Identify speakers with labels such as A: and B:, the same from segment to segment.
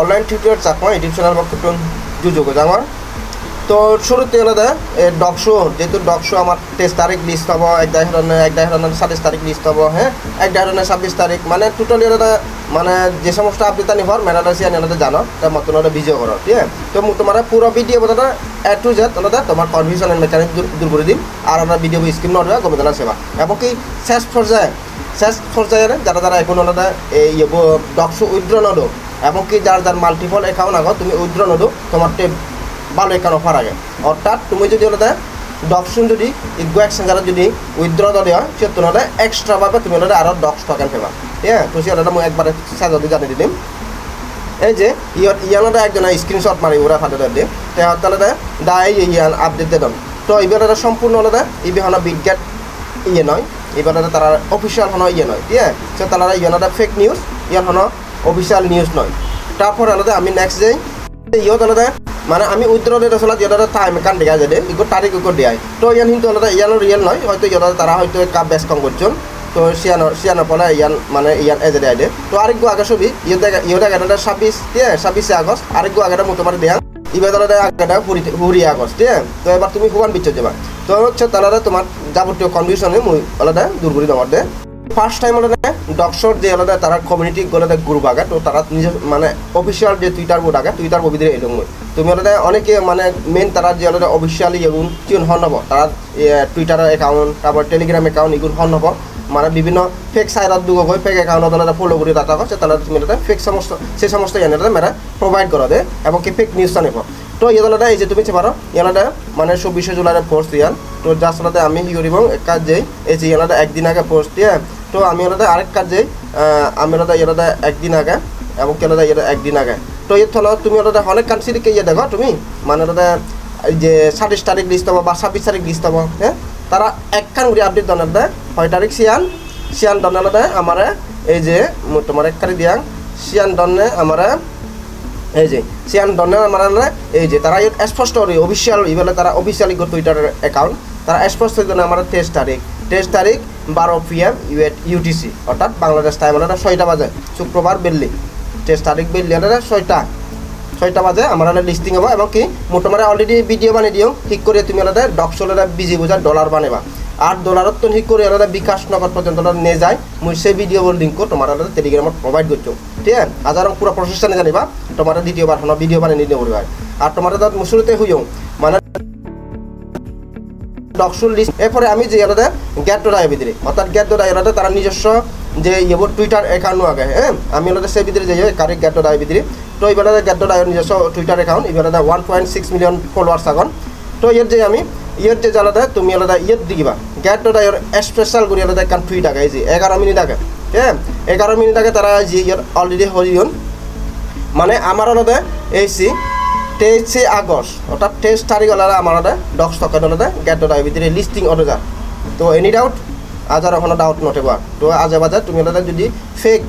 A: Online tutor Chakma YouTube channel পক্ষ যুযোগ আমার। তো শুরুতে আলাদা ডকশো যেহেতু ডকশো আমার তেইশ তারিখ লিস্ট হব, এক দেড় ধরনের এক দেড় ধরনের সাতাইশ তারিখ লিস্ট হব হ্যাঁ? এক দেড় ধরনের ছাব্বিশ তারিখ মানে টোটালি আলাদা মানে যে সমস্ত আপডেট আনি হর মেলাটা সে আলাদা জানো তার মতন আলাদা ভিডিও করো, ঠিক আছে? তো তোমার পুরো ভিডিও বোঝাটা এ টু জেড আলাদা তোমার কনফিউশন এন্ড মেকানিক দূর করে দিন আর আমরা ভিডিও স্ক্রিন নড়বে গবেদনা সেবা। এবং কি, শেষ পর্যায়ে শেষ পর্যায়ে যারা যারা এখন আলাদা এই ডকশো উইথড্র নডো এবং কি যার যার মাল্টিপল অ্যাকাউন্ট আগত, তুমি উইথড্র নডো তোমার ভালো একান অফার আগে। অর্থাৎ তুমি যদি ওটা ডকশন যদি ইগো এক্সচেঞ্জারে যদি উইথড্র দলে হয় সে তোমার এক্সট্রাভাবে তুমি ওটা আরও ডক্স টোকেন পেবা। হ্যাঁ তো সেটা মই একবারে সাজাতে জানিয়ে দিম। এই যে, ইয়ত ইয়ানোটা একজনে স্ক্রিনশট মারি ওরা ফাটে দিয়ে তাহলে দা এই ইয়ান আপডেট দিয়ে দম। তো এইবার এটা সম্পূর্ণ হলে ইবি হন বিজ্ঞান ইয়ে নয় এবার তারা অফিসিয়াল হন ইয়ে নয় ঠিক আছে? সে তারা ইয়ানোটা ফেক নিউজ ইয়ান হন অফিসিয়াল নিউজ নয়। তারপর আলাদা আমি নেক্সট যাই। ইয়ত আলাদা মানে আমি ডেট আসলে ইয়ার টাইম কান দেখা যায় ইগো তারিখ ইগো দেয়। তো ইয়ান কিন্তু আলাদা ইয়ানো রিয়েল নয়। হয়তো ইয়ার তারা হয়তো কাপ বেশ কম করছেন তো সিয়ানো সিয়ানো পরে ইয়ান মানে ইয়ান এজে আইডে তো আরেকগু আগে ছবি ইয়ে দেখা ইয়ে দেখা এটা ছাব্বিশ আছে ছাব্বিশে আগস্ট আরেকগু আগেটা মোটামুটি দেয়া ইবার আগেটা হুরি আগস্ট ঠিক আছে তো। এবার তুমি হুবান বিচ্ছ যাবা। তো হচ্ছে তাহলে তোমার যাবতীয় কন্ডিশনে মুই আলাদা দূর করি তোমার দে ফার্স্ট টাইম আলাদা ডকশর যে আলাদা তারা কমিউনিটি আলাদা গ্রুপ আগে তো তারা নিজে মানে অফিসিয়াল যে টুইটার বোর্ড আগে টুইটার ববিদের এলো তুমি আলাদা অনেকে মানে মেন তারা যে আলাদা অফিসিয়ালি এগুন কিন হন হব তারা টুইটারের অ্যাকাউন্ট তারপর টেলিগ্রাম অ্যাকাউন্ট এগুন হন হব মানে বিভিন্ন ফেক সাইডত দুগো গৈ ফেক একাউন্টত তাহলে ফলো করে ডাটা করছে তাহলে তুমি এটা ফেক সমস্ত সেই সমস্ত ইয়ানে মেরা প্রোভাইড করা দে এবং কি ফেক নিউজ নিব তো ইয়াদা এই যে তুমি পারো ইয়ানাটা মানে চব্বিশে জুলাইরে পোস্ট দিয়ান তো সাথে আমি কি করিব কাজ যাই এই যে ইয়ানাটা একদিন আগে পোস্ট দিয়ে তো আমি ওনাদের আরেক কাজ আমি ওনাদের ইয়ানাটা একদিন আগে এবং কেনাদা ইয়াটা একদিন আগে। তো এর থলো তুমি ওনাদের অনেক কান্ট্রিকে ইয়ে দেখো তুমি। মানে ওনাদের যে সাতাইশ তারিখ লিস্ট হব বা ছাব্বিশ তারিখ লিস্ট হব হ্যাঁ? তারা একখান করে আপডেট দনার দেয় ছয় তারিখ সিয়ান সিয়ান দনার দেয় আমার এই যে তোমার একখানি দিয়াং সিয়ান দনে আমার এই যে সিয়ান দনে আমার এই যে, তারা স্পষ্ট অফিসিয়াল ইবেলে তারা অফিসিয়াল ইগো টুইটার অ্যাকাউন্ট তারা স্পষ্ট করে আমার তেইশ তারিখ। তেইশ তারিখ বারো পি এম ইউটিসি অর্থাৎ বাংলাদেশ টাইম হলে ছয়টা বাজে। শুক্রবার বেল্লি। তেইশ তারিখ বেল্লি হলে ছয়টা। ছয়টা বাজে, আমার হলে লিস্টিং হব এবং কি মোটামুটি অলরেডি ভিডিও বানিয়ে দিও। ঠিক করে তুমি হলে ডকসলে বিজি বোঝার ডলার বানাবা আর ডলারত তো ঠিক করে আলাদা বিকাশ নগর পর্যন্ত নিয়ে যায় মুই সেই ভিডিও লিঙ্ক তোমার টেলিগ্রামত প্রোভাইড করছ। ঠিক আছে? আজার পুরো প্রসেসটা জানিবা, তোমার দ্বিতীয়বার ভিডিও বানিয়ে নিতে পারবে আর তোমার তাত মুসুরিতে হইও মানে ডকসুল লিস্ট এরপরে আমি যে আলাদা গ্যাট ডোডাই ভিতরে, অর্থাৎ গ্যাট ডোডাই আলাদা তারা নিজস্ব যে ইয়েবোর টুইটার অ্যাকাউন্ট আগে হ্যাঁ? আমি আলাদা সেই ভিতরে যাই কারেক্ট গ্যাট ডোডাই ভিতরে। তো এবার গ্যাট ডোডাই নিজস্ব টুইটার অ্যাকাউন্ট এবার one point six million followers আগন। তো এর যে আমি, ইয়ের যে আলাদা তুমি আলাদা ইয়ের দিবা গ্যাট ডোডা ইয়ের স্পেশাল করে আলাদা কান টুইট আগে, এই যে এগারো মিনিট আগে হ্যাঁ? এগারো মিনিট আগে তারা যে ইয়ের অলরেডি হরিয়ন মানে আমার আলাদা এই সি তেইশে আগস্ট, অর্থাৎ তেইশ তারিখ হলে আমার টকা হলে গ্যাট ডোডা ভিতরে লিস্টিং অর্ডার তো এনি ডাউট আজ আর ডাউট নটেবা তো আজে বাজে, তুমি যদি ফেক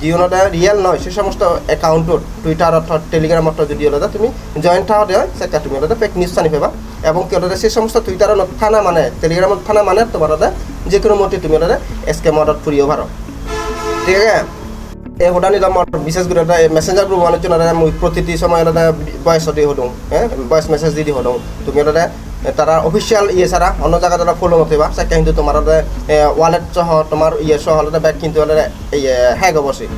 A: যিওনটা রিয়েল নয়, সে সমস্ত একাউন্টত টুইটার অর্থাৎ টেলিগ্রাম অর্থাৎ যদি আলাদা তুমি জয়েন থাও দেয় সেটা তুমি আলাদা ফেক নিউজ জানি পাবা এবং কি আলাদা সেই সমস্ত টুইটারত থানা মানে টেলিগ্রামত থানা মানে তোমার আলাদা যে কোনো মতে তুমি আলাদা স্কেমারত ফুরিও পারো ঠিক আছে? এই হোডা নিলাম বিশেষ এটা মেসেঞ্জার গ্রুপ মানুষ জন্য মুই প্রতিটি সময় এটা ভয়েস দিয়ে হদুং হ্যাঁ ভয়েস মেসেজ দি দি হদুং তুমি এটা তারা অফিসিয়াল ইয়ে ছাড়া অন্য জায়গা তারা ফলো নথিবা সেটা কিন্তু তোমার ওয়ালেট সহ তোমার ইয়ে সহ হলে ব্যাগ কিন্তু হলে ইয়ে হ্যাগ অবশ্যই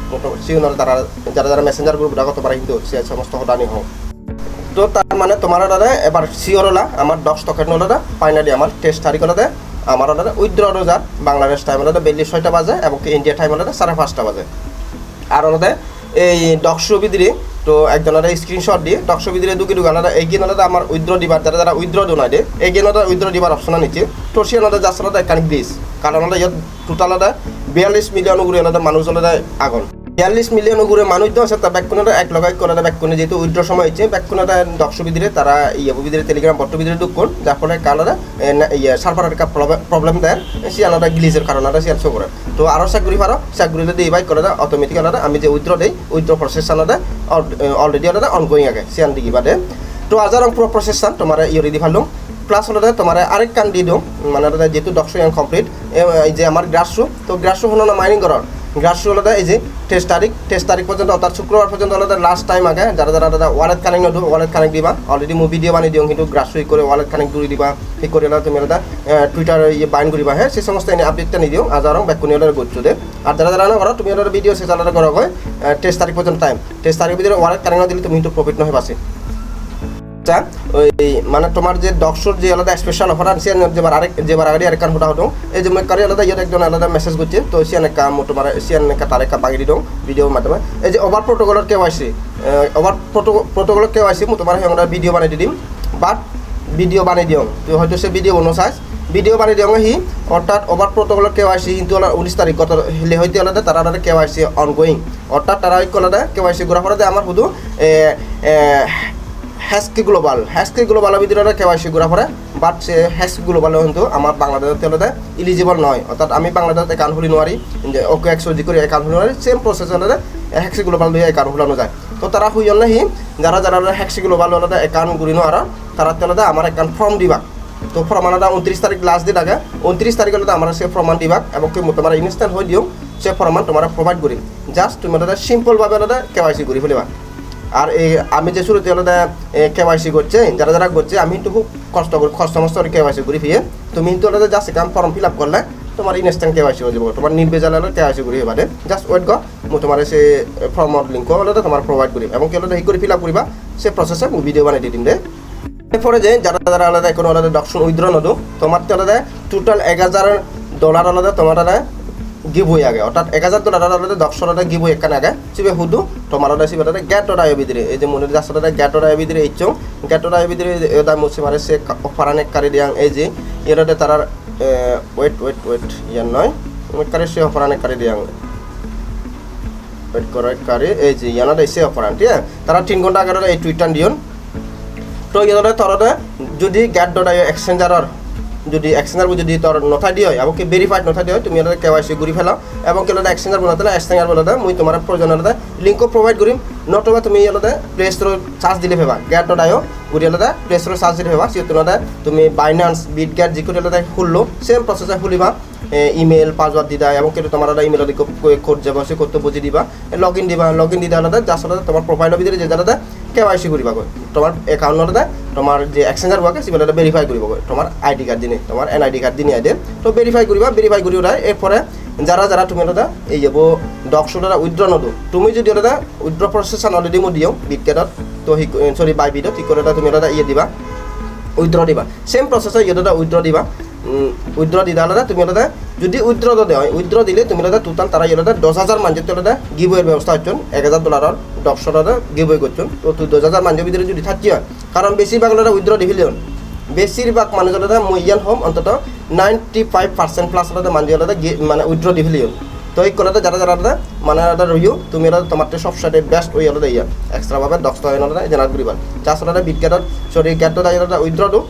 A: সিউনার তারা যারা যারা মেসেঞ্জার গ্রুপ ডাকো তোমার কিন্তু সমস্ত হদানি হোক তো তার মানে তোমার দাদা এবার শিওর হলা আমার দশ টকেট নলে ফাইনালি আমার টেস্ট তারিখ হলে আমার দাদা উইথড্র রোজার বাংলাদেশ টাইম হলে বেলি ছয়টা বাজে, এবং ইন্ডিয়া টাইম হলে সাড়ে পাঁচটা বাজে। আর ওনাদের এই ডকশো বিদিরে, তো একজনের স্ক্রিনশট দিয়ে ডক্সো বিদিরে দুকি দুগানারা এই গেনারা আমার উইথড্র দিবার, যারা যারা উইথড্র ডোনাই দিয়ে এই গেনারা উইথড্র দিবার অপশন নিচ্ছে তো সে ওনাদের যাচ্ছে ওনাদের কানিক দিস, কারণ ওনাদের ইয়াত টোটাল ওনাদের বিয়াল্লিশ মিলিয়ন উপরে ওনাদের মানুষ ওনাদের আগন বিয়াল্লিশ মিলিয়ন ঘুরে মানুষ তো আছে, তা ব্যাকুনেরা এক লগাই করে ব্যাকুনে যেহেতু উইথড্র সময় হচ্ছে ব্যাকুনেরা ডক্সো বিদিরে তারা ইয়ে বিদিরে টেলিগ্রাম বট্ট বিদিরে দুঃখ যার ফলে কানাডা ইয়ে সার্ভারের একটা প্রবলেম দেয়, সে আলাদা গ্লিজের কারণে আলাদা সে করে। তো আরও চাকরি পারো চাকরিলে দিয়ে বাইক করে অটোমেটিক আলাদা, আমি যে উইথড্র দেই উইথড্র প্রসেস আলাদা অলরেডি আলাদা অনগোয়িং আগে সিয়ান দিকে বাদে। তো আজার পুরো প্রসেস তোমার ইয়ে দি ভালো প্লাস হলে তোমার আরেক কান দি দিওঁ মানে যেহেতু ইয়ান কমপ্লিট এই যে আমার গ্রাসু তো গ্রাসু হলো না মাইনিং করার। গ্রাস আলাদা এই যে টেস্ট তারিখ টেস্ট তারিখ পর্যন্ত, অর্থাৎ শুক্রবার পর্যন্ত আলাদা লাস্ট টাইম আগে। যারা যারা আলাদা ওয়ালেট কানেক্ট নদু ওয়ালেট কানেক্ট দিবা অলরেডি মুভি দিয়ে বানিয়ে দিও, কিন্তু গ্রাস করে ওয়ালেট কানেক্ট করে দিবা, ঠিক করে তুমি আলাদা টুইটার ইয়ে বাইন করিবা হ্যাঁ সেই সমস্ত এনে আপডেটটা নিয়ে দিও আর যারা ব্যাকুনি আলাদা করছ দে আর যারা যারা করো তুমি আলাদা ভিডিও শেষ আলাদা করা হয় টেস্ট তারিখ পর্যন্ত টাইম টেস্ট তারিখ ভিতরে ওয়ালেট কানেক্ট দিলে তুমি কিন্তু প্রফিট নয় বাসে আচ্ছা ওই মানে তোমার যে ডক্সর যে আলাদা স্পেশাল অফার আছে যেবার আরেক যেবার আগে আরেক কান ফোটা হতো এই যে মই কারি আলাদা ইয়ার একজন আলাদা মেসেজ করছে, তো সিয়ান একটা মো তোমার সিয়ান একটা তার একটা বাগিয়ে দিও ভিডিওর মাধ্যমে। এই যে ওভার প্রোটোকলের কেউ আসছে ওভার প্রোটোকলের কেউ মো তোমার আমরা ভিডিও বানিয়ে দিম। বাট ভিডিও বানিয়ে দিও। তো হয়তো সে ভিডিও বনো চাইছ। ভিডিও বানিয়ে দিও হি অর্থাৎ ওভার প্রোটোকলের কেউ আসছে কিন্তু উনিশ তারিখ কত হলে হইতে আলাদা তারা আলাদা কেউ আসছে অনগোয়িং অর্থাৎ তারা আলাদা কেউ আসছে ঘোরা ফেরাতে আমার শুধু হ্যাসকি গ্লোবাল। হ্যাসকি গ্লোবাল ভিতরে কেওয়াইসি ঘোরা পড়ে বাট সে হ্যাসকি গ্লোবাল কিন্তু আমার বাংলাদেশের তেলতে ইলিজিবল নয়। অর্থাৎ আমি বাংলাদেশে একাউন্ট খুলি নোৱাৰি ওকে একশো জি করে একাউন্ট খুলি নোৱাৰি সেম প্রসেস হ্যাক্সি গ্লোবাল দিয়ে একাউন্ট খোলানো যায়। তো তারা হুই নাহি যারা যারা হ্যাক্সি গ্লোবাল একাউন্ট ঘুরি নোৱাৰা তারা তেলতে আমার একাউন্ট ফর্ম দিবা। তো প্রমাণ উনত্রিশ তারিখ লাস্ট দিন আগে উনত্রিশ তারিখ আমার সে প্রমাণ দিবা, এবং তোমার ইনস্ট্যান্ট হয়ে দিও সে প্রমাণ তোমার প্রোভাইড করিম জাস্ট তুমি সিম্পলভাবে কেওয়াইসি করি ফেলিবা আর এই, আমি যে শুরুতে আলাদা কেওয়াইসি করছে, যারা যারা করছে, আমি কিন্তু খুব কষ্ট করি কষ্ট মষ্ট করে কেওয়াইসি করি ফিরে। তুমি কিন্তু আলাদা জাস্ট কাম ফর্ম ফিল আপ করলে, তোমার ইনস্ট্যান্ট কেওয়াইসি হয়ে যাব। তোমার নির্বেজাল হলে কেওয়াইসি করি এবারে। জাস্ট ওয়েট কর মই তোমার সে ফর্মর লিঙ্ক আলাদা তোমার প্রোভাইড করি। এবং কেউ সেই করে ফিল আপ করিবা, সে প্রসেসে মই ভিডিও বানিয়ে দিম দে এরপরে যে, যারা যারা আলাদা এখন আলাদা ডকশন উইথড্র নদো, তোমার তো আলাদা টোটাল এক হাজার ডলার আলাদা তোমার আলাদা গিভওয়ে আগে। অর্থাৎ এক হাজার ডলার আলাদা দশ ডলার গিভওয়ে এখানে আগে। সিবে হুদু তোমার আলাদা সিবে আলাদা গ্যাটো রায় বিদিরে এই যে মনে যাস আলাদা গ্যাটো রায় বিদিরে ইচ্ছং। গ্যাটো রায় বিদিরে এটা মুছে মারে সে ফারানে কারি দিয়াং। এই যে এরাতে তার ওয়েট ওয়েট ওয়েট ইয়ার নয়। কারে সে অফারানে কারি দিয়াং। ওয়েট করে কারি এই যে ইয়ানাটা সে অফারান ঠিক আছে? তারা তিন ঘণ্টা আগে এই টুইটার দিয়ন। তো ইয়াতে তরতে যদি গ্যাট ডট এক্সচেঞ্জাৰৰ যদি এক্সচেঞ্জার যদি তোর নথা দিয়ে হয় কি ভেরিফাইড নথা দিয়ে হয়, তুমি এটা কেওয়াইসি ঘুরি ফেলাও। এবং কেলে এক্সচেঞ্জার বনাতে এক্সচেঞ্জার বনাতে মুই তোমার প্রয়োজন হলে লিঙ্কও প্রোভাইড করিম নতুবা তুমি ইয়াতে প্লে স্টোর চার্জ দিলে ফেবা গ্যাট আইও ঘুরি হলে প্লে স্টোর চার্জ দিলে ফেবা সিও তোমার তুমি বাইনান্স বিট গ্যাট যিকোনো হলে খুললো সেম প্রসেসে খুলিবা। ইমেল পাসওয়ার্ড দিদা এবং কিন্তু তোমার ইমেল কোড যাব সে কোড বুঝি দিবা। লগ ইন দিবা লগ ইন দিদা আলাদা যার সাথে তোমার প্রোফাইলের ভিতরে যে যারা কেওয়াইসি করিবা গৈ? তোমার একাউন্টতে তোমার যে এক্সচেঞ্জার ওয়াকে সেগুলো ভেরিফাই করিব গৈ। তোমার আইডি কার্ড দিনে তোমার এন আইডি কার্ড দিনে আইডে তো ভেরিফাই করিবা ভেরিফাই করি ওরা এরপরে যারা যারা তুমি দাদা এই যাব ডকশোটা উইথড্র নদো, তুমি যদি দাদা উইথড্র প্রসেসন অলরেডি মই দিও বিটকেটত তো। সি সরি বাই বিটত ঠিক করে তুমি দাদা ইয়ে দিবা উইথড্র দিবা। সেম প্রসেসে ইয়ে দাদা উইথড্র দিবা। উইথড্র দিদা আলাদা তুমি আলাদা যদি উইথড্র হয় উইথড্র দিলে তুমি আলাদা টোটাল তারা আলাদা দাদা দশ হাজার মানুষের তো দাদা গিভওয়ের ব্যবস্থা হচ্ছেন এক হাজার ডলারের দশশো আলাদা গিবই করছেন তো তুই দশ হাজার মানুষের ভিতরে যদি থাকি হয়, কারণ বেশিরভাগ আলাদা উইথড্র দিবিলে বেশিরভাগ মানুষ মই মইয়ান হম অন্তত নাইনটি ফাইভ পার্সেন্ট প্লাস আলাদা মানুষ আলাদা মানে উইথড্র দিলেন তো এই কলাতে যারা যারা দাদা মানে দাদা রইও তুমি দাদা তোমার সব সাইডে বেস্ট ওই আলাদা ইয়া এক্সট্রাভাবে দশটা হয় দাদা জেনার করিবার চাষ দাদা বিটকেটত সরি গ্যাট দাদা দাদা উইথড্র দো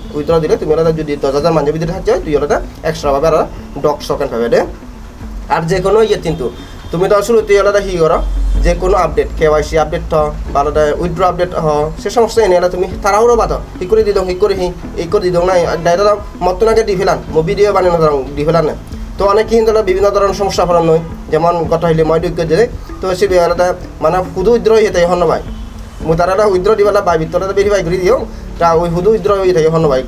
A: দিলে তুমি দাদা যদি দশ হাজার মানুষের ভিতরে থাকি হয় তুই দাদা এক্সট্রাভাবে আর ডক সকেন পাবে দে আর যে কোনো ইয়ে কিন্তু, তুমি তো শুরুতে আলাদা হি করো? যে কোনো আপডেট সি আপডেট হ, বা আলাদা উইথড্র আপডেট হ, সে সমস্ত এনে এলা তুমি তারাও বাদ হি। করে দিদং হি করে হি এই করে দিদং, নাই, ডাইরেক্ট মতন আগে দি ফেলান মো ভিডিও বানিয়ে ধরং দি ফেলান না। তো অনেক কিন্তু বিভিন্ন ধরনের সমস্যা ফেলান নয় যেমন কথা হইলে মই দুঃখ যে তো সে আলাদা মানে শুধু উইথড্র হয়ে থাকে হন ভাই। মো তারা উইথড্র দিবেলা বাই ভিতরে ভেরিফাই করে দিও। তা ওই শুধু উইথড্র হয়ে থাকে হন ভাই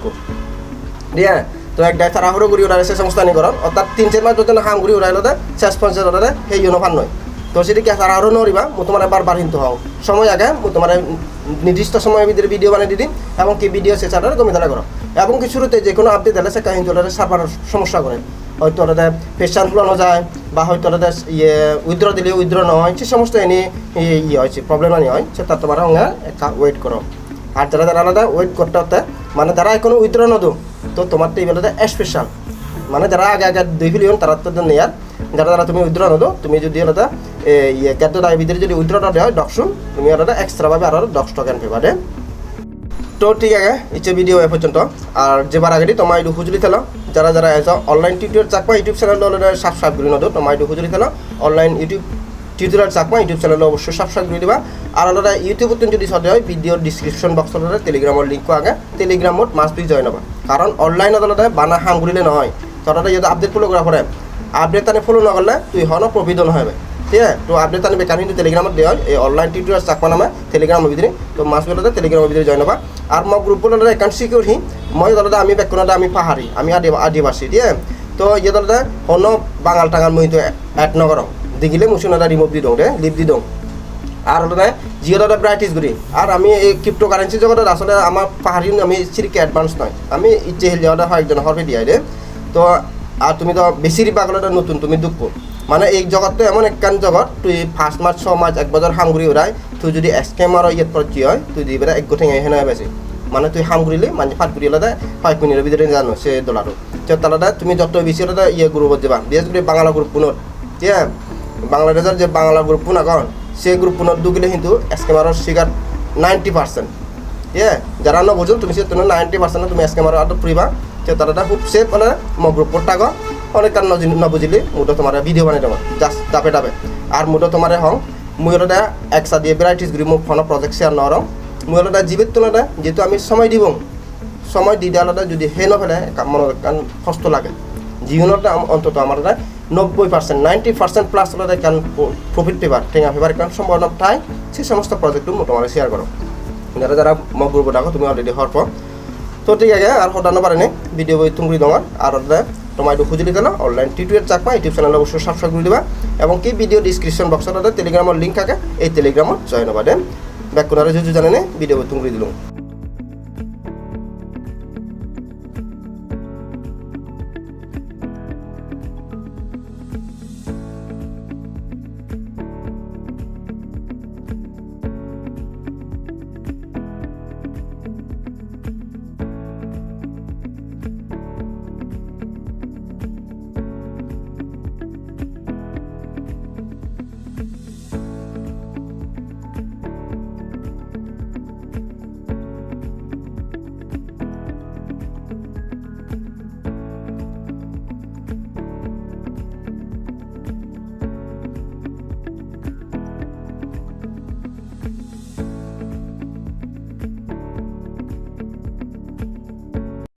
A: দিয়া? তো এক ডাই তাড়াহুড়ো ঘুরি ওড়াই সে সমস্ত আনি করন অর্থাৎ তিন চার মাস যদি হাম ঘুরি ওড়াইলো দে শেষ পঞ্চায়েত ওড়ালে সেই ইউনো ফান নয়। তো সেটি কি তাড়াহুড়ো নড়িবা, মো তোমার বারবার কিন্তু হও। সময় আগে মো তোমার নির্দিষ্ট সময়ের ভিতরে ভিডিও বানিয়ে দিদিম এবং কি ভিডিও শেষ আটারে তুমি তারা করো এবং কি শুরুতে যে কোনো আপডেট দিলে সে কাহিনী সার্ভার সমস্যা করে। হয়তো ওরা পেশান ফুলানো যায় বা হয়তো ওরা ইয়ে উইথড্র দিলে উইথড্র নয় সে সমস্ত এনে ইয়ে হয়েছে প্রবলেম আনি হয় সেটা তোমার অঙ্গা একটা ওয়েট করো। আর যারা যারা আলাদা ওয়েট করতে হতে মানে যারা এখনও উইথড্র নদো, তো তোমার তো এইবেলাতে স্পেশাল মানে যারা আগে আগে দুই ফিলিয়ন তারা তো নেয়ার যারা যারা তুমি উইথড্র নদো, তুমি যদি আলাদা ইয়ে ক্যাদ্য দায় ভিতরে যদি উইথড্রটা দেওয়া হয় ডকশুন তুমি আলাদা এক্সট্রাভাবে আরও দশ টকেন পেবারে তো ঠিক আছে ইচ্ছে ভিডিও এ পর্যন্ত। আর যেবার আগে তোমার একটু খুঁজলি থেলো যারা যারা age online tutorial Chakma YouTube channel subscribe করে নদো তোমার একটু খুঁজলি থেলো online YouTube tutorial Chakma YouTube channel অবশ্যই সাবস্ক্রাইব করে দিবা। আর আলাদা ইউটিউবত যদি সদে হয় ভিডিওর ডিসক্রিপশন বক্স আলাদা টেলিগ্রামের লিঙ্ক আগে টেলিগ্রামত মাছ বি জয়েন হবা। কারণ অনলাইনত আলাদা বানা হাম ঘুরিলে নহয় তথাতে যদি আপডেট ফলো করা পরে আপডেট তানে ফলো নকরলে তুই হন প্রফিট নহবে ঠিক আছে? তো তানে বেকার কিন্তু টেলিগ্রামত দেওয়া হয় এই অনলাইন টিউটোরিয়াল চাকপা নামে টেলিগ্রামৰ ভিতরে। তো মাছ বেলাতে টেলিগ্রামৰ ভিতরে জয়েন হবা। আর মই গ্রুপ বলে একাউন্ট সিকিউর হি। মই দলতে আমি বেকুনতে আমি পাহাড়ি, আমি আদি, আদিবাসী, ঠিক আছে? তো ইয়ে দলতে হন বাঙাল টাঙাল মই তো এড নকরম দেখিলে মুসুন রিমুভ দি দওঁ দে লিভ দি দওঁ। আর হলো না জিওটা ব্রাইটিস গুড়ি আর আমি এই ক্রিপ্টো কারেন্সি জগতের আসলে আমার পাহাড়ি, আমি সিরিকে অ্যাডভান্স নয় আমি ইচ্ছে হেল যাওয়াটা হয় একজন হরফে দিয়ে তো আর তুমি তো বেশি পাগলটা নতুন, তুমি দুঃখ মানে এই জগৎ তো এমন একখান জগৎ তুই ফার্স্ট মাস ছ মাস এক বছর হামগুড়ি ওরাই তুই যদি স্ক্যামার ইয়ে পর কি হয় তুই দিবে এক গোঠে হেন বেশি মানে তুই হামগুড়িলে মানে ফাট গুড়ি আলাদা ফাইভ মিনিটের ভিতরে জানো সে ডলারও তো তালাদা তুমি যত বেশি আলাদা ইয়ে গ্রুপত যাবা। বিশেষ করে বাংলা গ্রুপ পুনত ঠিক বাংলাদেশের যে বাংলা গ্রুপ পুনা কন সেই গ্রুপ পুনত দুগিলে কিন্তু স্ক্যামারের শিকার নাইনটি পার্সেন্ট ঠিক যারা ন তুমি সে তুমি নাইনটি পার্সেন্ট তুমি স্ক্যামার আটো ফুরিবা তো তারা খুব সেফ মানে ম গ্রুপ টাক অনেক কারণ ন বুঝিলি মুটো তোমার ভিডিও বানাই দেবো জাস্ট ডাপে ডাপে আর মুটো তোমার হং মুই ওটা একসা দিয়ে ভ্যারাইটিস গুলি মোক ফোন প্রজেক্ট শেয়ার নরম মুই ওটা জীবিত তোলা যেহেতু আমি সময় দিব, সময় দি দেওয়ালে যদি সেই নফেলে মনে কারণ কষ্ট লাগে। জীবনত আম- অন্তত আমার এটা নব্বই পার্সেন্ট নাইনটি পার্সেন্ট প্লাস হলে কারণ প্রফিট পেবার টেঙা পেবার কারণ সম্ভাবনা ঠাই, সেই সমস্ত প্রজেক্টটো মই তোমার শেয়ার করো যারা যারা মই গ্রুপে ডাকো তুমি অলরেডি হওয়ার পর তো ঠিক আছে আর সদানো পারে নি ভিডিও বই তুমি তোমার আর ওটা তোমার একটু খুঁজে দিলে online tutorial Chakma YouTube channel অবশ্যই সাবস্ক্রাইব করে দিবা এবং কি ভিডিও ডিসক্রিপশন বক্সত টেলিগ্রামের লিংক থাকে, এই টেলিগ্রামত জয়েন হবা, দেন। ব্যাক করে যদি জানে ভিডিও তুমি দিলাম।